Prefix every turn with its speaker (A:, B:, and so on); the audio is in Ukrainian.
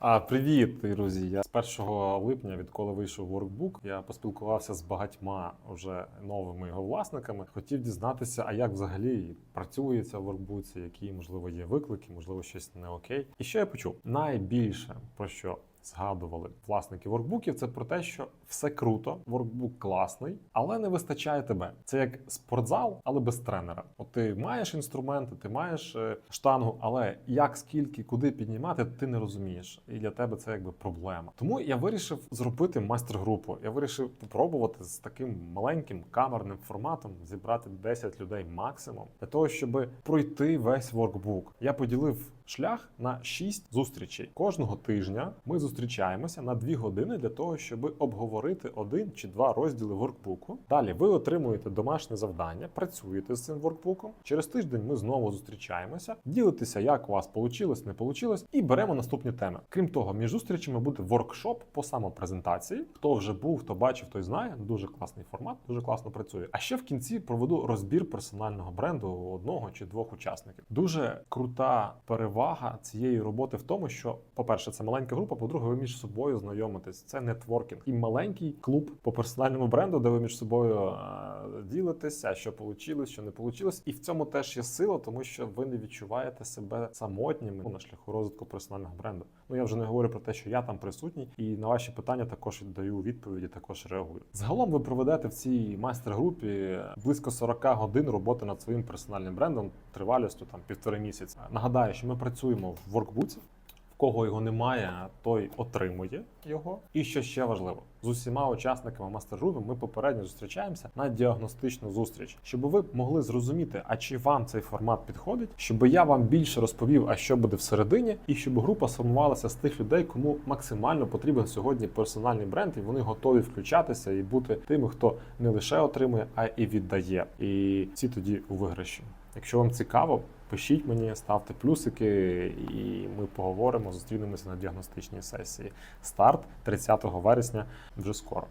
A: А привіт, друзі! Я з 1 липня, відколи вийшов воркбук, я поспілкувався з багатьма вже новими його власниками. Хотів дізнатися, а як взагалі працюється в воркбуці, які можливо є виклики, можливо, щось не окей. І що я почув? Найбільше про що згадували власники воркбуків, це про те, що все круто, воркбук класний, але не вистачає тебе. Це як спортзал, але без тренера. От ти маєш інструменти, ти маєш е, штангу, але як, скільки, куди піднімати, ти не розумієш. І для тебе це якби проблема. Тому я вирішив зробити майстер-групу. Я вирішив попробувати з таким маленьким камерним форматом зібрати 10 людей максимум для того, щоб пройти весь воркбук. Я поділив шлях на 6 зустрічей. Кожного тижня ми зустрічаємося на 2 години для того, щоб обговорити один чи два розділи воркбуку. Далі ви отримуєте домашнє завдання, працюєте з цим воркбуком. Через тиждень ми знову зустрічаємося, ділитеся, як у вас вийшло, не вийшло, і беремо наступні теми. Крім того, між зустрічами буде воркшоп по самопрезентації. Хто вже був, хто бачив, той знає. Дуже класний формат, дуже класно працює. А ще в кінці проведу розбір персонального бренду одного чи двох учасників. Дуже крута перевага цієї роботи в тому, що, по-перше, це маленька група, по-друге, ви між собою знайомитесь. Це нетворкінг і маленький клуб по персональному бренду, де ви між собою е, ділитеся, що вийшло, що не вийшло. І в цьому теж є сила, тому що ви не відчуваєте себе самотніми на шляху розвитку персонального бренду. Ну я вже не говорю про те, що я там присутній, і на ваші питання також даю відповіді, також реагую. Загалом ви проведете в цій майстер-групі близько 40 годин роботи над своїм персональним брендом тривалістю там півтори місяці. Нагадаю, що ми працюємо в воркбуці. В кого його немає, той отримує його. І що ще важливо, з усіма учасниками мастер-групи ми попередньо зустрічаємося на діагностичну зустріч, щоб ви могли зрозуміти, а чи вам цей формат підходить, щоб я вам більше розповів, а що буде всередині, і щоб група сформувалася з тих людей, кому максимально потрібен сьогодні персональний бренд, і вони готові включатися і бути тими, хто не лише отримує, а і віддає. І всі тоді у виграші. Якщо вам цікаво, пишіть мені, ставте плюсики, і ми поговоримо. Зустрінемося на діагностичній сесії. Старт 30 вересня вже скоро.